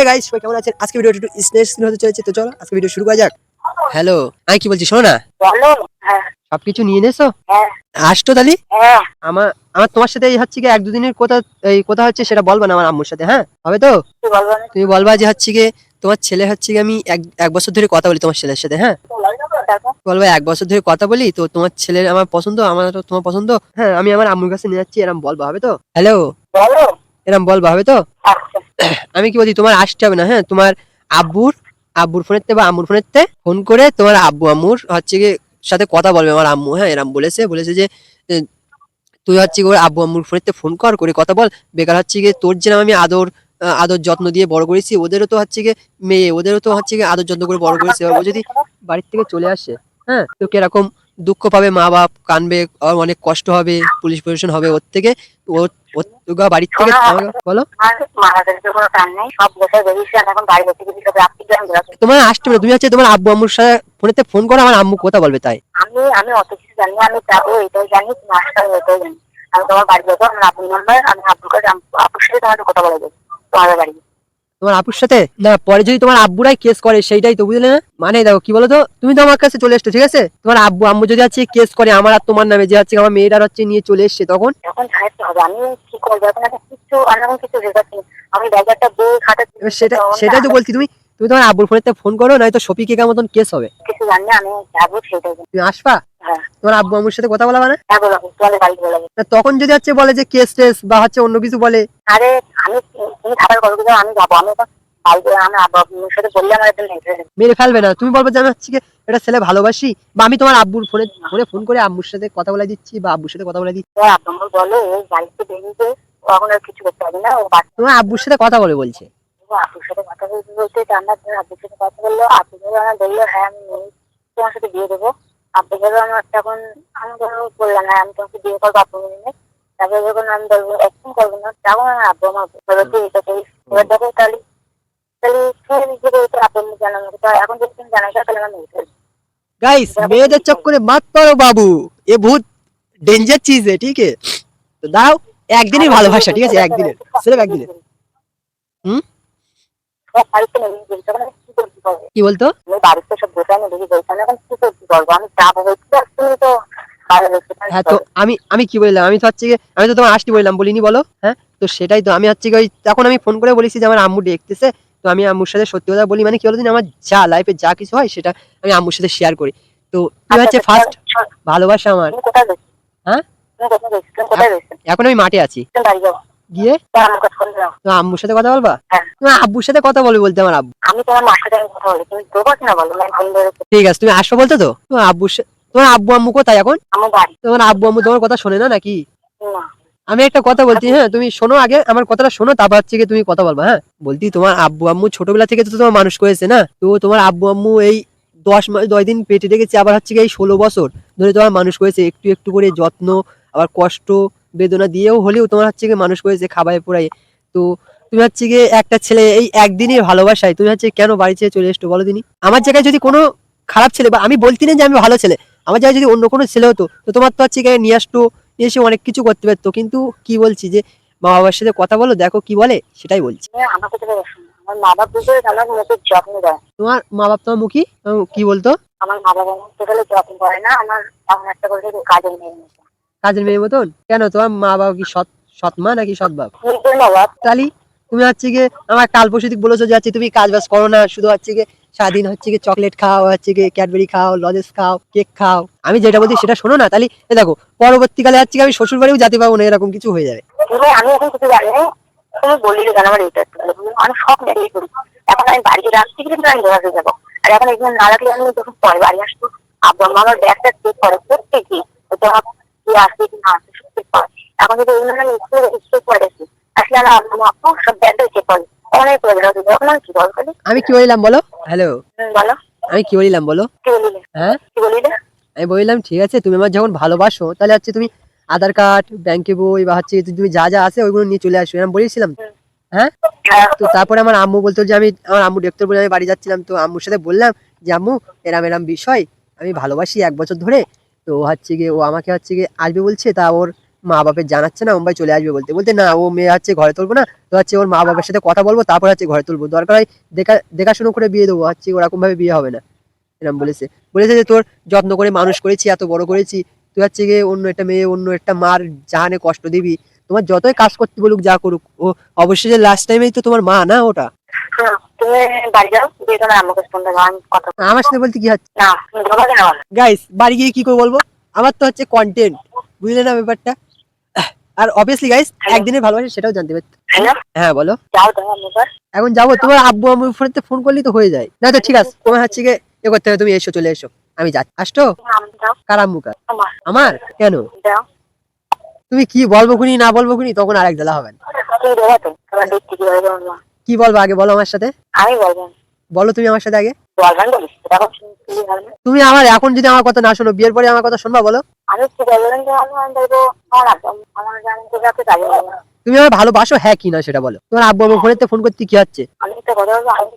Hey guys সবাই কেমন আছেন? আজকে ভিডিওটা একটু হতে চলেছে তো চলো আজকে ভিডিও শুরু করা যাক। হ্যালো আমি কি বলছি শোনো না? বলো হ্যাঁ। সবকিছু নিয়ে নেছো হ্যাঁ। আসতো তালি হ্যাঁ। আমার আমার তোমার সাথে এই হচ্ছে কি এক দুদিনের কথা এই কথা হচ্ছে সেটা বলবা না আমার আম্মুর সাথে হ্যাঁ? হবে তো? তুমি বলবা যে হচ্ছে কি তোমার ছেলে হচ্ছে কি আমি এক এক বছর ধরে কথা বলি তোমার ছেলের সাথে হ্যাঁ? বলবা এক বছর ধরে কথা বলি তো তোমার ছেলের আমার পছন্দ আমার তোমার পছন্দ হ্যাঁ আমি আমার আম্মুর কাছে নিয়ে যাচ্ছি এরম বলবা হবে তো? হ্যালো এরম বলবা হবে তো? আচ্ছা। আমি কি বলছি তোমার আসতে হবে না হ্যাঁ? তোমার আব্বুর আব্বুর ফোনের বা আম্মুর ফোনের ফোন করে তোমার আব্বু আম্মুর হচ্ছে কি সাথে কথা বলবে আমার আম্মু হ্যাঁ? এরম বলেছে বলেছে যে তুই হচ্ছে কি ওর আব্বু আম্মুর ফোনের ফোন কর করে কথা বল। বেকার হচ্ছে কি তোর যেন আমি আদর আদর যত্ন দিয়ে বড় করেছি ওদেরও তো হচ্ছে কি মেয়ে ওদেরও তো হচ্ছে কি আদর যত্ন করে বড় করেছে। ও যদি বাড়ির থেকে চলে আসে হ্যাঁ? তো কীরকম দুঃখ পাবে মা বাপ কানবে আর অনেক কষ্ট হবে পুলিশ প্রশাসন হবে ওর থেকে ওর ওর ওগা থেকে বলো। বাড়ি তোমার আসতে পারে তুমি হচ্ছে তোমার আব্বু আম্মুর সাথে ফোনেতে ফোন করো আমার আম্মু কথা বলবে তাই। আমি আমি অত কিছু জানি আমি যাব এটাই জানি তুমি আসতে হবে এটাই জানি। আমি তোমার বাড়ি যাব আমার আব্বু নাম্বার আমি আব্বুর কাছে আম- সাথে তোমার কথা বলে দেবো তোমাদের বাড়ি। তোমার আপুর সাথে? না পরে যদি তোমার আব্বুরাই কেস করে সেইটাই তো বুঝলে না? মানে দেখো কি বলতো? তুমি তো আমার কাছে চলে এসছো ঠিক আছে? তোমার আব্বু আম্মু যদি হচ্ছে কেস করে আমার আর তোমার নামে যে হচ্ছে আমার মেয়েটার হচ্ছে নিয়ে চলে এসছে তখন? এখন হবে আমি কি করব? এখন কিছু অন্যরকম কিছু রেজাল্ট আমি ব্যাগটা বই খাতা সেটা সেটাই তো বলছি তুমি তুমি তোমার আব্বুর ফোনেতে ফোন করো নয়তো শফিকে কেমন মতন কেস হবে। কিছু জানি আমি যাব সেটাই তুমি আসবা? হ্যাঁ। তোমার আব্বু আম্মুর সাথে কথা বলা মানে? হ্যাঁ তখন যদি হচ্ছে বলে যে কেস টেস বা হচ্ছে অন্য কিছু বলে? আরে তুমি খাবার করব আমি যাব। আমি এখন আব্বুর সাথে মেরে ফেলবে না। তুমি বলবে যে আমি হচ্ছে এটা ছেলে ভালোবাসি? বা আমি তোমার আব্বুর ফোনে ফোনে ফোন করে আম্মুর সাথে কথা বলে দিচ্ছি বা আব্বুর সাথে কথা বলে দিচ্ছি। আব্বু বলে বাড়িতে বেরিয়ে এখন আর কিছু করতে পারবে না তোমার আব্বুর সাথে কথা বলে বলছে। ও আব্বুর সাথে কথা বলতে বলতে রান্নার জন্য আব্বুর সাথে কথা বলল আব্বু আমার বলল হ্যাঁ আমি তোমার সাথে বিয়ে দেবো। আব্বু ধরো আমার তখন আমি ধরো বললাম হ্যাঁ আমি তোমাকে বিয়ে করব আব্বু মেনে তারপরে যখন আমি বলবো একদম করবো না তখন আমার আব্বু আমার বললো যে এটা তো এবার দেখো তাহলে তাহলে ছেলে নিজে বলতে আব্বু জানানো তো এখন যদি তুমি জানাই তাহলে আমার মেয়ে ফেলবে। गाइस मेरे चक्कर में मत पड़ो बाबू ये बहुत डेंजर चीज है ठीक है তো দাও একদিনই ভালোবাসা ঠিক আছে একদিনের সির্ফ একদিনের হুম? ও বাড়িতে নেই বলছে তখন আমি কি করতে পারবো কি বলতো আমি বাড়িতে সব গোছানো দেখি বলছে আমি এখন কি করতে পারবো আমি যাবো বলছি আর তুমি তো বাইরে বসে থাকো। হ্যাঁ তো আমি আমি কি বললাম? আমি তো হচ্ছে আমি তো তোমার আসতে বললাম বলিনি বলো? হ্যাঁ? তো সেটাই তো আমি হচ্ছে ওই তখন আমি ফোন করে বলেছি যে আমার আম্মু দেখতেছে তো আমি আম্মুর সাথে সত্যি কথা বলি মানে কি বলতো আমার যা লাইফে যা কিছু হয় সেটা আমি আম্মুর সাথে শেয়ার করি। তো তুমি হচ্ছে আচ্ছা, ফার্স্ট ভালোবাসা আমার। হ্যাঁ? এখন আমি মাঠে আছি। গিয়ে বলে আম্মুর সাথে কথা বলবা? হ্যাঁ। আব্বুর সাথে কথা বলবে বলতে আমার আব্বু। আমি তোমার মার সাথে কথা বলি তুমি কিনা বলো ধরেছি ঠিক আছে তুমি আসবে বলতো তো? তোমার আব্বুর সা- তোমার আব্বু আম্মু কোথায় এখন? তোমার আব্বু আম্মু তোমার কথা শোনে না নাকি? আমি একটা কথা বলছি হ্যাঁ তুমি শোনো আগে আমার কথাটা শোনো তারপর হচ্ছে গিয়ে তুমি কথা বলবা হ্যাঁ? বলতি তোমার আব্বু আম্মু ছোটবেলা থেকে তো তোমার মানুষ করেছে না? তো তোমার আব্বু আম্মু এই দশ মাস দশ দিন পেটে রেখেছে আবার হচ্ছে গিয়ে এই ষোলো বছর ধরে তোমার মানুষ করেছে একটু একটু করে যত্ন আবার কষ্ট বেদনা দিয়েও হলেও তোমার হচ্ছে গিয়ে মানুষ করেছে খাবারে পোড়াই তো তুমি হচ্ছে গিয়ে একটা ছেলে এই একদিনের ভালোবাসায় তুমি হচ্ছে কেন বাড়ি ছেড়ে চলে এসছো বলো দিনি? আমার জায়গায় যদি কোনো খারাপ ছেলে বা আমি বলছি না যে আমি ভালো ছেলে আমার জায়গায় যদি অন্য কোনো ছেলে হতো তো তোমার তো হচ্ছে নিয়ে আসতো এসে অনেক কিছু করতে পারতো। কিন্তু কি বলছি যে মা বাবার সাথে কথা বলো দেখো কি বলে সেটাই বলছি। মা বাপ মেয়েকে যত্ন দেয়। তোমার মা বাপ তোমার মুখী? কি বলতো? আমার মা বাবা আমাকে যত্ন করে না আমার একটা করে কাজের মেয়ে কাজের মেয়ের মতন? কেন? তোমার মা বাবা কি সৎ সৎ মা নাকি সৎ বাপ তালি? তুমি হচ্ছে গিয়ে আমার কাল পরশু বলেছ যে হচ্ছে তুমি কাজ বাজ করো না শুধু হচ্ছে গিয়ে সারাদিন হচ্ছে গিয়ে চকলেট খাও হচ্ছে গিয়ে ক্যাডবেরি খাও লজেস খাও কেক খাও। আমি যেটা বলছি সেটা শোনো না তাহলে দেখো পরবর্তীকালে হচ্ছে আমি শ্বশুর বাড়িও যেতে পারব না এরকম কিছু হয়ে যাবে। আমি এখন কিছু জানি তুমি বললি কেন আমার এটা বললাম, সব এখন আমি বাড়িতে রাখছি কিন্তু আমি যাব। আর এখন এখানে না রাখলে আমি যখন পরে বাড়ি আসব আব্বা আমার ব্যাগটা চেক করে প্রত্যেকই তো কি আসছে কি না আসছে সব চেক করে। এখন যদি একটু চেক করে আমি কি আমি বললাম, বলো? হ্যালো বলো আমি কি বললাম, বলো? হ্যাঁ? আমি বললাম, ঠিক আছে, তুমি আমার যখন ভালোবাসো, তাহলে হচ্ছে তুমি আধার কার্ড ব্যাংকে বই বা হচ্ছে তুমি যা যা আছে, ওইগুলো নিয়ে চলে আসো, এরকম বলেছিলাম? হ্যাঁ? তো তারপরে আমার আম্মু বলতো যে, আমি আমার আম্মু ডাক্তার বলে আমি বাড়ি যাচ্ছিলাম, তো আম্মুর সাথে বললাম যে, আম্মু, এরাম এরাম বিষয়, আমি ভালোবাসি এক বছর ধরে। তো হচ্ছে গিয়ে, ও আমাকে হচ্ছে গিয়ে আসবে বলছে, তা ওর মা বাপের জানাচ্ছে না মুম্বাই চলে আসবে বলতে। বলতে না ও মেয়ে হচ্ছে ঘরে তুলবো না। তো হচ্ছে ওর মা বাবার সাথে কথা বলব তারপর হচ্ছে ঘরে তুলবো। দরকার হয় দেখা দেখাশুনো করে বিয়ে দেবো। হচ্ছে ওরকম ভাবে বিয়ে হবে না এরকম বলেছে। বলেছে যে তোর যত্ন করে মানুষ করেছি এত বড় করেছি। তুই হচ্ছে গিয়ে অন্য একটা মেয়ে অন্য একটা মার জাহানে কষ্ট দিবি। তোমার যতই কাজ করতে বলুক যা করুক ও অবশ্যই যে লাস্ট টাইমেই তো তোমার মা না ওটা? বলব। আমার সাথে বলতে কি হচ্ছে? গাইস বাড়ি গিয়ে কি করে বলব? আমার তো হচ্ছে কন্টেন্ট বুঝলে না ব্যাপারটা? আর অবভিয়াসলি গাইস একদিনের ভালোবাসা সেটাও জানতে পারতো হ্যাঁ বলো। এখন যাব তোমার আব্বু আম্মুর ফোনে ফোন করলেই তো হয়ে যায়। না তো ঠিক আছে তোমার হচ্ছে গিয়ে এ করতে হবে তুমি এসো চলে এসো। আমি যাচ্ছি আসতো কার আম্মু কার? আমার। কেন? তুমি কি বলব খুনি না বলব খুনি তখন আরেক জ্বালা হবে কি বলব আগে বলো আমার সাথে? আমি বলব। বলো তুমি আমার সাথে আগে। তুমি আমার এখন যদি আমার কথা না শোনো বিয়ের পরে আমার কথা শুনবা বলো। আমি যে আমার আব্বা কাজে তুমি আমার ভালোবাসো? হ্যাঁ কি না সেটা বলো। তোমার আব্বু আমার ফোনেতে ফোন করতে কি হচ্ছে? আমি একটা কথা বলব আমি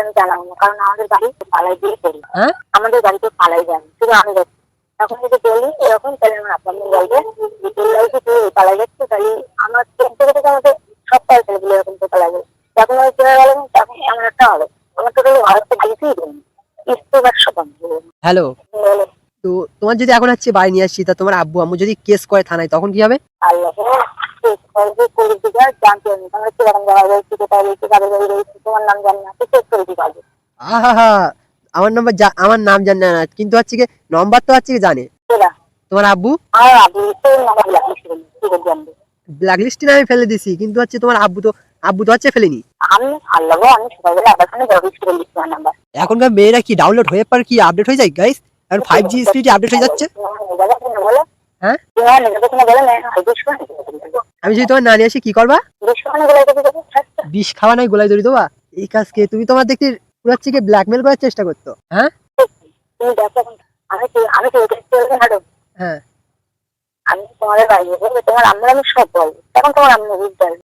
আমি জানাব না কারণ আমাদের বাড়ি পালাই দিয়ে করি। হ্যাঁ? আমাদের বাড়িতে পালাই যান শুধু আমি যাচ্ছি। এখন যদি বলি এরকম তাহলে আমার আপনার বলবে যে তুই পালাই যাচ্ছে তাহলে আমার থেকে থেকে আমাকে সব ফেলে বলে এরকম তো পালাই যাবে তখন আমি চলে গেলাম তখন এমন একটা হবে। আমার তো দিয়েছেই দিন ইস্তো একশো পান হ্যালো? তো তোমার যদি এখন হচ্ছে বাড়ি নিয়ে আসছি তা তোমার আব্বু আম্মু যদি কেস করে থানায় তখন কি হবে? আমার নাম্বার আমার নাম জানে না কিন্তু হচ্ছে কি নম্বর তো হচ্ছে কি জানে? তোমার আব্বু? ব্ল্যাক লিস্টে আমি ফেলে দিছি কিন্তু হচ্ছে তোমার আব্বু তো আব্বু তো হচ্ছে ফেলেনি। আমি আল্লাহ সকালবেলা আবার এখনকার মেয়েরা কি ডাউনলোড হয়ে পার কি আপডেট হয়ে যায় গাইস আর ফাইভ জি স্পিড আপডেট হয়ে যাচ্ছে হ্যাঁ? আমি যদি তোমার না নিয়ে আসি, কি করবা? বিষ খাওয়া নাই, গোলায় দড়ি দেবা এই কাজকে তুমি তোমার দেখতে পুরো হচ্ছে কি ব্ল্যাকমেল করার চেষ্টা করতো হ্যাঁ এখন। হ্যাঁ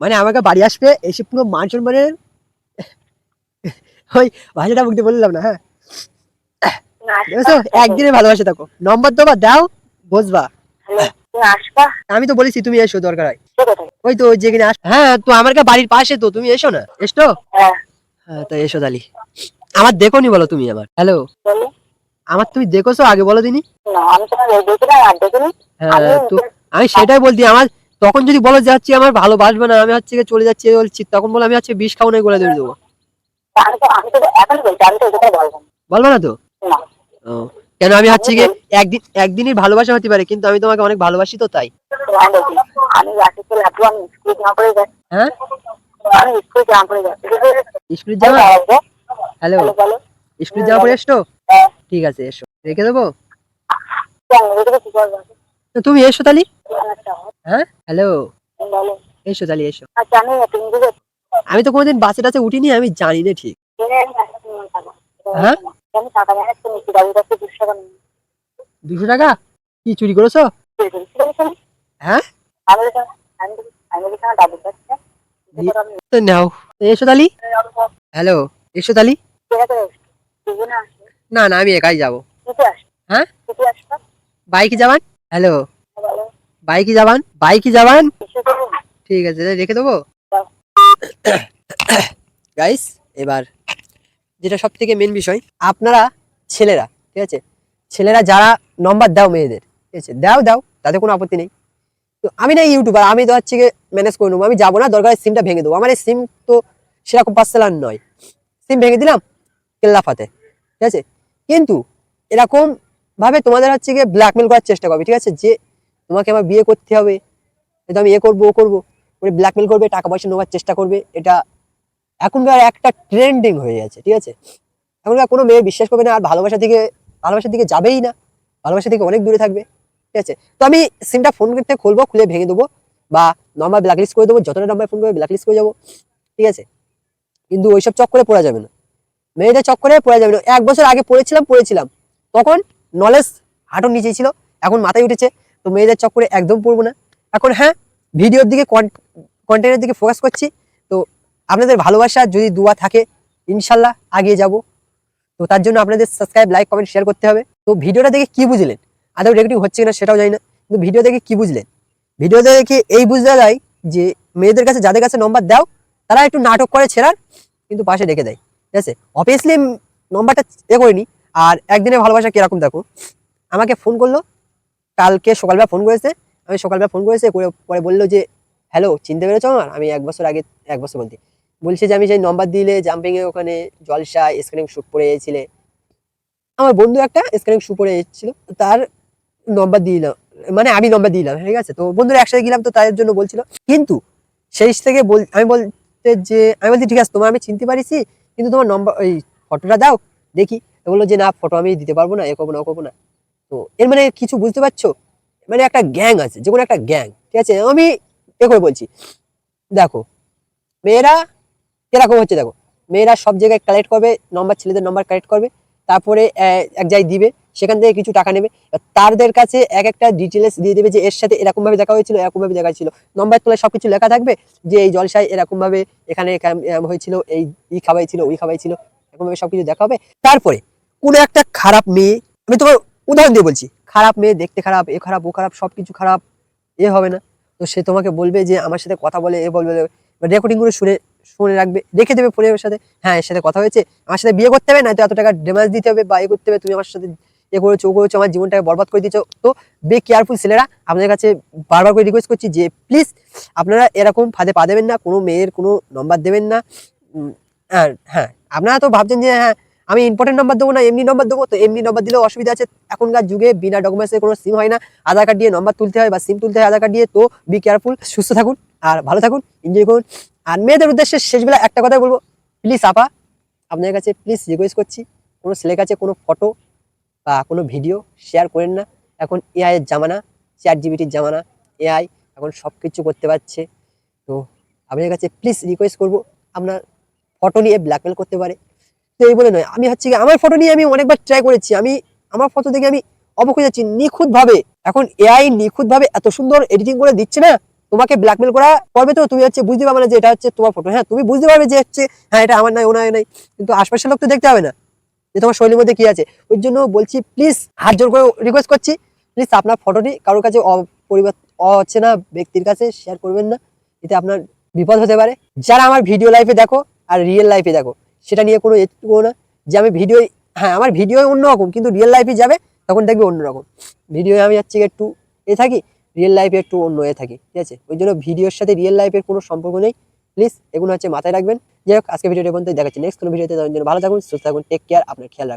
মানে আমাকে বাড়ি আসবে, এসে পুরো মান সম্মানের ওই ভাষাটা বুঝতে বললাম না হ্যাঁ একদিনে ভালোবাসে থাকো। নম্বর দেবা দাও বুঝবা তুমি আসবা। আমি তো বলেছি তুমি এসো দরকার হয়। ওই তো যেখানে আস হ্যাঁ তো আমার কাছে বাড়ির পাশে তো তুমি এসো না? এসো? হ্যাঁ। হ্যাঁ তো এসো তালি আমার দেখো নি বলো তুমি আমার হ্যালো আমার তুমি দেখোছো আগে বলো দিনি? আমি হ্যাঁ আমি সেটাই বলছি আমার তখন যদি বলো যাচ্ছি আমার ভালোবাসবে না আমি হচ্ছে চলে যাচ্ছি বলছি তখন বলো আমি হচ্ছে বিষ খাও নাই গোলা ধরে দেবো। বলব। না। তো? কেন আমি হচ্ছে গিয়ে একদিন একদিনই ভালোবাসা হতে পারে কিন্তু আমি তোমাকে অনেক ভালোবাসি তো তাই। আমি আমি স্কুল জামা হ্যাঁ? আমি স্কুল জামা হ্যালো পরে এসছো হ্যাঁ। ঠিক আছে এসো। রেখে দেবো? তুমি এসো তালি আচ্ছা। হ্যাঁ? হ্যালো। এসো তালি এসো। আচ্ছা আমি তো কোনোদিন বাসে টাসে উঠিনি আমি জানি না ঠিক। টাকা হ্যাঁ? আমি টাকা দুশো টাকা দুশো টাকা? কি চুরি করেছ? হ্যাঁ? নাও। এসো তালি। হ্যালো এসো তালি। না না না আমি একাই যাব। হ্যাঁ? বাইকে যাবান? হ্যালো। বাইকে যাবান? বাইকে যাবান? ঠিক আছে রেখে দেবো? গাইস এবার যেটা সব থেকে মেন বিষয়, আপনারা ছেলেরা, ঠিক আছে? ছেলেরা যারা নম্বর দাও মেয়েদের, ঠিক আছে? দাও দাও তাতে কোনো আপত্তি নেই। তো আমি না ইউটিউবার, আমি তো হচ্ছে গিয়ে ম্যানেজ করে নেব, আমি যাব না, দরকার সিমটা ভেঙে দেবো। আমার এই সিম তো সেরকম পার্সেলার নয়। সিম ভেঙে দিলাম কেল্লা ফাতে ঠিক আছে? কিন্তু এরকম ভাবে তোমাদের হচ্ছে গিয়ে ব্ল্যাকমেল করার চেষ্টা করবে, ঠিক আছে? যে তোমাকে আমার বিয়ে করতে হবে আমি এ করব, ও করব করে ব্ল্যাকমেল করবে, টাকা পয়সা নেওয়ার চেষ্টা করবে, এটা এখনকার একটা ট্রেন্ডিং হয়ে গেছে, ঠিক আছে? এখনকার কোনো মেয়ে বিশ্বাস করবে না আর ভালোবাসা থেকে, ভালোবাসার দিকে যাবেই না। ভালোবাসা থেকে অনেক দূরে থাকবে, ঠিক আছে? তো আমি সিমটা ফোন থেকে খুলবো, খুলে ভেঙে দেবো বা নম্বর ব্ল্যাকলিস্ট করে দেবো, যতটা নম্বর ফোন করবে ব্ল্যাকলিস্ট করে যাব, ঠিক আছে? কিন্তু ওইসব চক্করে পড়া যাবে না। মেয়েদের চক্করে পড়া যাবে না। এক বছর আগে পড়েছিলাম পড়েছিলাম। তখন নলেজ হাঁটুর নিচেই ছিল, এখন মাথায় উঠেছে। তো মেয়েদের চক্করে একদম পড়ব না। এখন হ্যাঁ ভিডিওর দিকে কন্টেন্টের দিকে ফোকাস করছি। আপনাদের ভালোবাসা যদি দুয়া থাকে, ইনশাল্লাহ আগিয়ে যাব। তো তার জন্য আপনাদের সাবস্ক্রাইব লাইক কমেন্ট শেয়ার করতে হবে। তো ভিডিওটা দেখে কি বুঝলেন? আদৌ রেকর্ডিং হচ্ছে কিনা সেটাও জানি না। কিন্তু ভিডিও দেখে কি বুঝলেন? ভিডিও দেখে এই বুঝতে যায় যে, মেয়েদের কাছে যাদের কাছে নম্বর দাও, তারা একটু নাটক করে ছেড়ার, কিন্তু পাশে রেখে দেয়। ঠিক আছে? অবভিয়াসলি নম্বরটা এ করিনি। আর একদিনের ভালোবাসা কীরকম দেখো? আমাকে ফোন করল। কালকে সকালবেলা ফোন করেছে। আমি সকালবেলা ফোন করেছে, করে, পরে বলল যে হ্যালো চিনতে পেরেছ আমার? আমি এক বছর আগে, এক বছর বলতে। বলছে যে আমি সেই নম্বর দিলে জাম্পিং এ ওখানে জলসা স্ক্রিনিং শ্যুট পরে এসেছিলে আমার বন্ধু একটা স্ক্রিনিং শ্যু পরে এসেছিল তার নম্বর দিলাম। মানে আমি নম্বর দিলাম, ঠিক আছে? তো বন্ধুরা একসাথে গেলাম, তো তাদের জন্য বলছিল। কিন্তু সেই থেকে বল, আমি বলতে যে, আমি বলছি, ঠিক আছে, তোমার আমি চিনতে পারিছি, কিন্তু তোমার নম্বর ওই ফটোটা দাও, দেখি। বলল যে, না ফটো আমি দিতে পারব না, এ করব না, ও করব না। তো এর মানে কিছু বুঝতে পারছ? মানে একটা গ্যাং আছে, যে কোনো একটা গ্যাং ঠিক আছে? আমি এ করে বলছি। দেখো, মেয়েরা কীরকম হচ্ছে দেখো। মেয়েরা সব জায়গায় কালেক্ট করবে নম্বর ছেলেদের নম্বর কালেক্ট করবে, তারপরে এক জায়গায় দিবে, সেখান থেকে কিছু টাকা নেবে। তাদের কাছে এক একটা ডিটেলস দিয়ে দেবে যে এর সাথে এরকমভাবে দেখা হয়েছিল, এরকমভাবে দেখা ছিল নম্বর তোলা সবকিছু লেখা থাকবে যে এই জলসায় এরকমভাবে এখানে হয়েছিল, এই ই খাওয়াই ছিল, ওই খাওয়াই ছিল এরকম ভাবে সবকিছু দেখা হবে। তারপরে কোনো একটা খারাপ মেয়ে, আমি তোমার উদাহরণ দিয়ে বলছি, খারাপ মেয়ে দেখতে খারাপ, এ খারাপ, ও খারাপ সব কিছু খারাপ, এ হবে না। তো সে তোমাকে বলবে যে আমার সাথে কথা বলে, এ বলবে রেকর্ডিং করে শুনে শুনে রাখবে রেখে দেবে ফোনের সাথে হ্যাঁ এর সাথে কথা হয়েছে, আমার সাথে বিয়ে করতে হবে না তো এত টাকা ডেমাজ দিতে হবে বা এ করতে হবে, তুমি আমার সাথে এ করেছ, ও করেছ, আমার জীবনটাকে বরবাদ করে দিয়েছ। তো বে কেয়ারফুল ছেলেরা, আপনাদের কাছে বারবার করে রিকোয়েস্ট করছি যে প্লিজ আপনারা এরকম ফাঁদে পা দেবেন না, কোনো মেয়ের কোনো নম্বর দেবেন না। আর হ্যাঁ আপনারা তো ভাবছেন যে হ্যাঁ আমি ইম্পর্টেন্ট নাম্বার দেবো না, এমনি নাম্বার দেবো, তো এমনি নাম্বার দিলেও অসুবিধা আছে। এখনকার যুগে বিনা ডকুমেন্টসে কোনো সিম হয় না, আধার কার্ড দিয়ে নাম্বার তুলতে হয় বা সিম তুলতে হয় আধার কার্ড দিয়ে, তো বি কেয়ারফুল সুস্থ থাকুন, আর ভালো থাকুন এনজয় করুন। আর মেয়েদের উদ্দেশ্যে শেষবেলা একটা কথাই বলব। প্লিজ আপা আপনার কাছে প্লিজ রিকোয়েস্ট করছি, কোনো ছেলের কাছে কোনো ফটো বা কোনো ভিডিও শেয়ার করেন না। এখন এআই এর জামানা চ্যাট জিবিটির জামানা এআই এখন সব কিছু করতে পারছে। তো আপনার কাছে প্লিজ রিকোয়েস্ট করব, আপনার ফটো নিয়ে ব্ল্যাকমেল করতে পারে। তো এই বলে নয়, আমি হচ্ছে কি, আমার ফটো নিয়ে আমি অনেকবার ট্রাই করেছি। আমি, আমার ফটো দেখে আমি অবক হয়ে যাচ্ছি নিখুঁতভাবে। এখন এআই নিখুঁতভাবে এত সুন্দর এডিটিং করে দিচ্ছে না? তোমাকে ব্ল্যাকমেল করা করবে তো, তুমি হচ্ছে বুঝতে পারবে না যে এটা হচ্ছে তোমার ফটো হ্যাঁ তুমি বুঝতে পারবে যে হচ্ছে হ্যাঁ এটা আমার নাই, ও নাই কিন্তু আশপাশের লোক তো দেখতে হবে না যে তোমার শৈলীর মধ্যে কি আছে। ওই জন্য বলছি প্লিজ হাত জোর করে রিকোয়েস্ট করছি। প্লিজ আপনার ফটোটি কারোর কাছে অপরিবার অচেনা ব্যক্তির কাছে শেয়ার করবেন না। এতে আপনার বিপদ হতে পারে। যারা আমার ভিডিও লাইফে দেখো আর রিয়েল লাইফে দেখো, সেটা নিয়ে কোনো এটুকু না। যে আমি ভিডিও হ্যাঁ আমার ভিডিও অন্যরকম কিন্তু রিয়েল লাইফে যাবে, তখন দেখবে অন্যরকম ভিডিও আমি হচ্ছে একটু এ থাকি। রিয়েল লাইফে একটু অন্য হয়ে থাকি, ঠিক আছে? ওই জন্য ভিডিওর সাথে রিয়েল লাইফের কোনো সম্পর্ক নেই। প্লিজ এগুলো হচ্ছে মাথায় রাখবেন। যাই হোক আজকে ভিডিওটা পর্যন্ত দেখাচ্ছি নেক্সট কোনো ভিডিওতে জন্য ভালো থাকুন, সুস্থ থাকুন টেক কেয়ার আপনার খেয়াল রাখুন